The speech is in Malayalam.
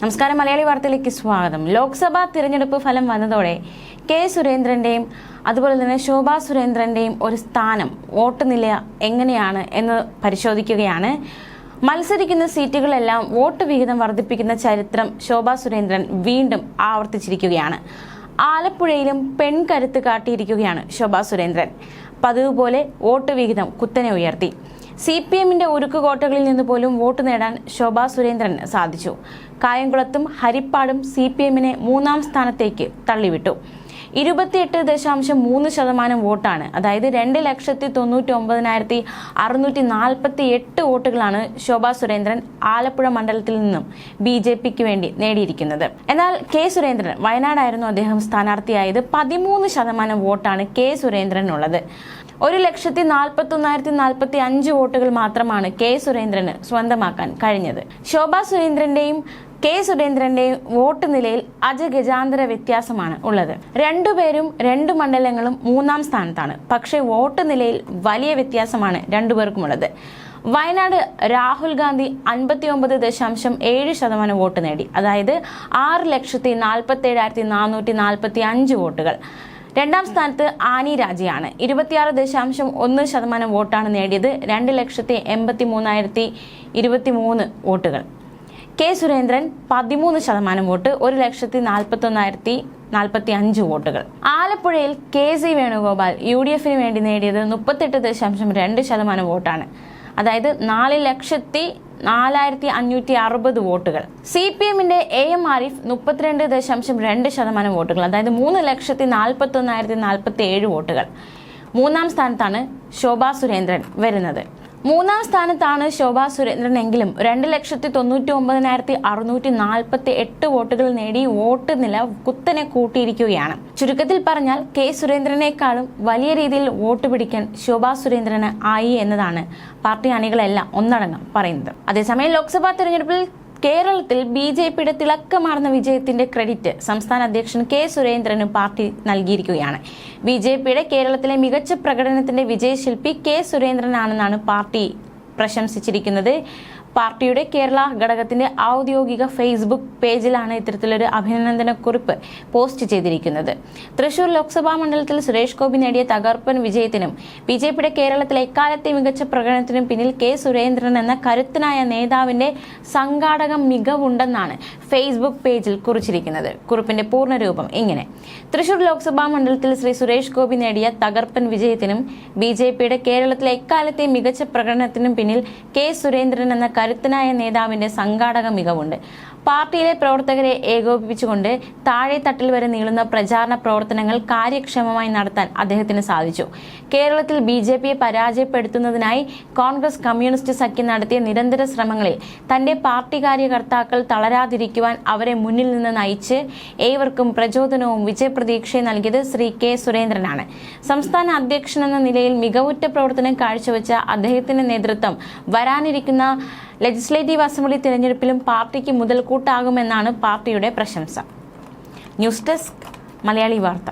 നമസ്കാരം മലയാളി വാർത്തയിലേക്ക് സ്വാഗതം. ലോക്സഭാ തിരഞ്ഞെടുപ്പ് ഫലം വന്നതോടെ കെ സുരേന്ദ്രന്റെയും അതുപോലെ തന്നെ ശോഭാ സുരേന്ദ്രന്റെയും ഒരു സ്ഥാനം വോട്ട് നില എങ്ങനെയാണ് എന്ന് പരിശോധിക്കുകയാണ്. മത്സരിക്കുന്ന സീറ്റുകളെല്ലാം വോട്ട് വിഹിതം വർദ്ധിപ്പിക്കുന്ന ചരിത്രം ശോഭാ സുരേന്ദ്രൻ വീണ്ടും ആവർത്തിച്ചിരിക്കുകയാണ്. ആലപ്പുഴയിലും പെൺകരുത്ത് കാട്ടിയിരിക്കുകയാണ് ശോഭാ സുരേന്ദ്രൻ. പതിവ് പോലെ വോട്ട് വിഹിതം കുത്തനെ ഉയർത്തി. സി പി എമ്മിന്റെ ഉരുക്കുകോട്ടകളിൽ നിന്ന് പോലും വോട്ട് നേടാൻ ശോഭാ സുരേന്ദ്രൻ സാധിച്ചു. കായംകുളത്തും ഹരിപ്പാടും സി പി എമ്മിനെ മൂന്നാം സ്ഥാനത്തേക്ക് തള്ളിവിട്ടു. ഇരുപത്തിയെട്ട് ദശാംശം മൂന്ന് ശതമാനം വോട്ടാണ്. അതായത് രണ്ട് ലക്ഷത്തി തൊണ്ണൂറ്റി ഒമ്പതിനായിരത്തി അറുന്നൂറ്റി നാൽപ്പത്തി എട്ട് വോട്ടുകളാണ് ശോഭാ സുരേന്ദ്രൻ ആലപ്പുഴ മണ്ഡലത്തിൽ നിന്നും ബി ജെ പിക്ക് വേണ്ടി നേടിയിരിക്കുന്നത്. എന്നാൽ കെ സുരേന്ദ്രൻ വയനാടായിരുന്നു അദ്ദേഹം സ്ഥാനാർത്ഥിയായത്. പതിമൂന്ന് ശതമാനം വോട്ടാണ് കെ സുരേന്ദ്രനുള്ളത്. ഒരു ലക്ഷത്തി നാൽപ്പത്തി ഒന്നായിരത്തി നാൽപ്പത്തി അഞ്ച് വോട്ടുകൾ മാത്രമാണ് കെ സുരേന്ദ്രന് സ്വന്തമാക്കാൻ കഴിഞ്ഞത്. ശോഭാ സുരേന്ദ്രന്റെയും കെ സുരേന്ദ്രന്റെയും വോട്ട് നിലയിൽ അജഗജാന്തര വ്യത്യാസമാണ് ഉള്ളത്. രണ്ടുപേരും രണ്ടു മണ്ഡലങ്ങളും മൂന്നാം സ്ഥാനത്താണ്. പക്ഷേ വോട്ട് നിലയിൽ വലിയ വ്യത്യാസമാണ് രണ്ടുപേർക്കുമുള്ളത് വയനാട് രാഹുൽ ഗാന്ധി അൻപത്തി ഒമ്പത് ദശാംശം ഏഴ് ശതമാനം വോട്ട് നേടി. അതായത് ആറ് ലക്ഷത്തി നാൽപ്പത്തി ഏഴായിരത്തി നാനൂറ്റി നാൽപ്പത്തി അഞ്ച് വോട്ടുകൾ. രണ്ടാം സ്ഥാനത്ത് ആനി രാജയാണ്. ഇരുപത്തിയാറ് ദശാംശം ഒന്ന് ശതമാനം വോട്ടാണ് നേടിയത് രണ്ട് ലക്ഷത്തി എൺപത്തി മൂന്നായിരത്തി ഇരുപത്തി മൂന്ന് വോട്ടുകൾ. കെ സുരേന്ദ്രൻ പതിമൂന്ന് ശതമാനം വോട്ട് ഒരു ലക്ഷത്തി നാൽപ്പത്തി ഒന്നായിരത്തി നാൽപ്പത്തി അഞ്ച് വോട്ടുകൾ. ആലപ്പുഴയിൽ K C Venugopal U D എഫിന് വേണ്ടി നേടിയത് മുപ്പത്തെട്ട് ദശാംശം രണ്ട് ശതമാനം വോട്ടാണ്. അതായത് നാല് ലക്ഷത്തി നാലായിരത്തി അഞ്ഞൂറ്റി അറുപത് വോട്ടുകൾ. സി പി എമ്മിന്റെ എ എം ആരിഫ് മുപ്പത്തിരണ്ട് ദശാംശം രണ്ട് ശതമാനം വോട്ടുകൾ അതായത് മൂന്ന് ലക്ഷത്തി നാൽപ്പത്തി ഒന്നായിരത്തി നാൽപ്പത്തി ഏഴ് വോട്ടുകൾ. മൂന്നാം സ്ഥാനത്താണ് ശോഭാ സുരേന്ദ്രൻ വരുന്നത്. മൂന്നാം സ്ഥാനത്താണ് ശോഭാ സുരേന്ദ്രൻ എങ്കിലും രണ്ട് ലക്ഷത്തി തൊണ്ണൂറ്റി ഒമ്പതിനായിരത്തി അറുന്നൂറ്റി നാൽപ്പത്തി എട്ട് വോട്ടുകൾ നേടി വോട്ട് നില കുത്തനെ കൂട്ടിയിരിക്കുകയാണ്. ചുരുക്കത്തിൽ പറഞ്ഞാൽ കെ സുരേന്ദ്രനേക്കാളും വലിയ രീതിയിൽ വോട്ട് പിടിക്കാൻ ശോഭാ സുരേന്ദ്രന് ആയി എന്നതാണ് പാർട്ടി അണികളെല്ലാം ഒന്നടങ്കം പറയുന്നത്. അതേസമയം ലോക്സഭാ തെരഞ്ഞെടുപ്പിൽ കേരളത്തിൽ ബി ജെ പിയുടെ തിളക്കമാർന്ന വിജയത്തിന്റെ ക്രെഡിറ്റ് സംസ്ഥാന അധ്യക്ഷൻ കെ സുരേന്ദ്രന് പാർട്ടി നൽകിയിരിക്കുകയാണ്. ബി ജെ പിയുടെ കേരളത്തിലെ മികച്ച പ്രകടനത്തിന്റെ വിജയശില്പി കെ സുരേന്ദ്രനാണെന്നാണ് പാർട്ടി പ്രശംസിച്ചിരിക്കുന്നത്. പാർട്ടിയുടെ കേരള ഘടകത്തിന്റെ ഔദ്യോഗിക ഫേസ്ബുക്ക് പേജിലാണ് ഇത്തരത്തിലൊരു അഭിനന്ദന കുറിപ്പ് പോസ്റ്റ് ചെയ്തിരിക്കുന്നത്. തൃശൂർ ലോക്സഭാ മണ്ഡലത്തിൽ സുരേഷ് ഗോപി നേടിയ തകർപ്പൻ വിജയത്തിനും ബി ജെ പിയുടെ കേരളത്തിലെ എക്കാലത്തെ മികച്ച പ്രകടനത്തിനും പിന്നിൽ കെ സുരേന്ദ്രൻ എന്ന കരുത്തനായ നേതാവിന്റെ സംഘാടക മികവുണ്ടെന്നാണ് ഫേസ്ബുക്ക് പേജിൽ കുറിച്ചിരിക്കുന്നത്. കുറിപ്പിന്റെ പൂർണരൂപം ഇങ്ങനെ. തൃശൂർ ലോക്സഭാ മണ്ഡലത്തിൽ ശ്രീ സുരേഷ് ഗോപി നേടിയ തകർപ്പൻ വിജയത്തിനും ബി കേരളത്തിലെ എക്കാലത്തെ മികച്ച പ്രകടനത്തിനും പിന്നിൽ കെ സുരേന്ദ്രൻ എന്ന കരുത്തനായ നേതാവിന്റെ സംഘാടക മികവുണ്ട്. പാർട്ടിയിലെ പ്രവർത്തകരെ ഏകോപിപ്പിച്ചുകൊണ്ട് താഴെ തട്ടിൽ വരെ നീളുന്ന പ്രചാരണ പ്രവർത്തനങ്ങൾ കാര്യക്ഷമമായി നടത്താൻ അദ്ദേഹത്തിന് സാധിച്ചു. കേരളത്തിൽ ബി ജെ പിയെ പരാജയപ്പെടുത്തുന്നതിനായി കോൺഗ്രസ് കമ്മ്യൂണിസ്റ്റ് സഖ്യം നടത്തിയ നിരന്തര ശ്രമങ്ങളിൽ തന്റെ പാർട്ടി കാര്യകർത്താക്കൾ തളരാതിരിക്കുവാൻ അവരെ മുന്നിൽ നിന്ന് നയിച്ച് ഏവർക്കും പ്രചോദനവും വിജയപ്രതീക്ഷയും നൽകിയത് ശ്രീ കെ സുരേന്ദ്രനാണ്. സംസ്ഥാന അധ്യക്ഷനെന്ന നിലയിൽ മികവുറ്റ പ്രവർത്തനം കാഴ്ചവെച്ച അദ്ദേഹത്തിന്റെ നേതൃത്വം വരാനിരിക്കുന്ന ലെജിസ്ലേറ്റീവ് അസംബ്ലി തിരഞ്ഞെടുപ്പിലും പാർട്ടിക്ക് മുതൽക്കൂട്ടാകുമെന്നാണ് പാർട്ടിയുടെ പ്രശംസ. ന്യൂസ് ഡെസ്ക് മലയാളി വാർത്ത.